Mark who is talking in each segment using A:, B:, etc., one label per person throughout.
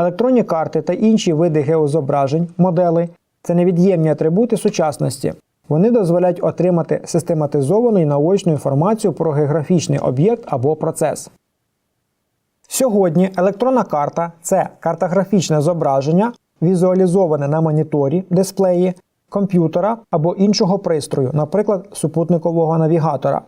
A: Електронні карти та інші види геозображень, моделей це невід'ємні атрибути сучасності. Вони дозволяють отримати систематизовану і наочну інформацію про географічний об'єкт або процес. Сьогодні електронна карта це картографічне зображення, візуалізоване на моніторі, дисплеї, комп'ютера або іншого пристрою, наприклад, супутникового навігатора.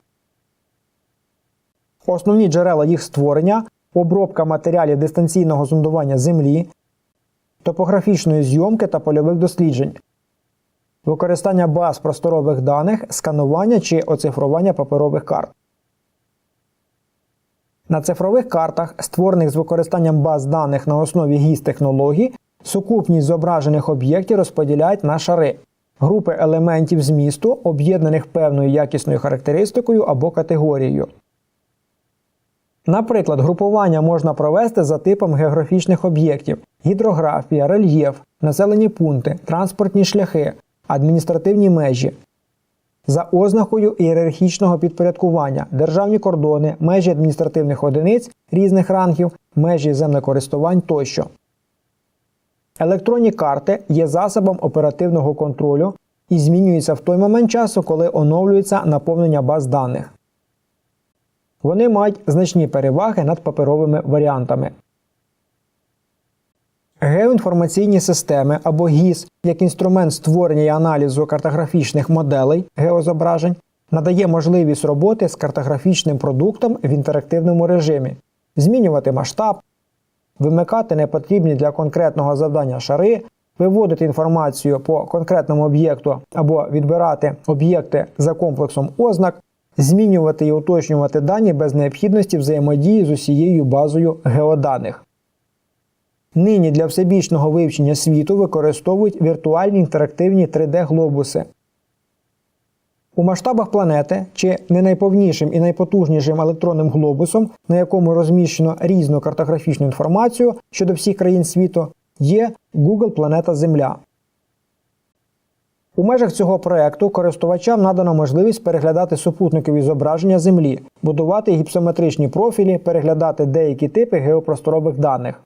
A: Основні джерела їх створення обробка матеріалів дистанційного зондування Землі, топографічної зйомки та польових досліджень, використання баз просторових даних, сканування чи оцифрування паперових карт. На цифрових картах, створених з використанням баз даних на основі ГІС-технологій, сукупність зображених об'єктів розподіляють на шари, групи елементів змісту, об'єднаних певною якісною характеристикою або категорією. Наприклад, групування можна провести за типом географічних об'єктів: гідрографія, рельєф, населені пункти, транспортні шляхи, адміністративні межі. За ознакою ієрархічного підпорядкування, державні кордони, межі адміністративних одиниць різних рангів, межі землекористувань тощо. Електронні карти є засобом оперативного контролю і змінюються в той момент часу, коли оновлюється наповнення баз даних. Вони мають значні переваги над паперовими варіантами. Геоінформаційні системи або ГІС як інструмент створення і аналізу картографічних моделей геозображень надає можливість роботи з картографічним продуктом в інтерактивному режимі, змінювати масштаб, вимикати непотрібні для конкретного завдання шари, виводити інформацію по конкретному об'єкту або відбирати об'єкти за комплексом ознак, змінювати і уточнювати дані без необхідності взаємодії з усією базою геоданих. Нині для всебічного вивчення світу використовують віртуальні інтерактивні 3D-глобуси. У масштабах планети чи не найповнішим і найпотужнішим електронним глобусом, на якому розміщено різну картографічну інформацію щодо всіх країн світу, є Google Планета Земля. У межах цього проекту користувачам надано можливість переглядати супутникові зображення Землі, будувати гіпсометричні профілі, переглядати деякі типи геопросторових даних.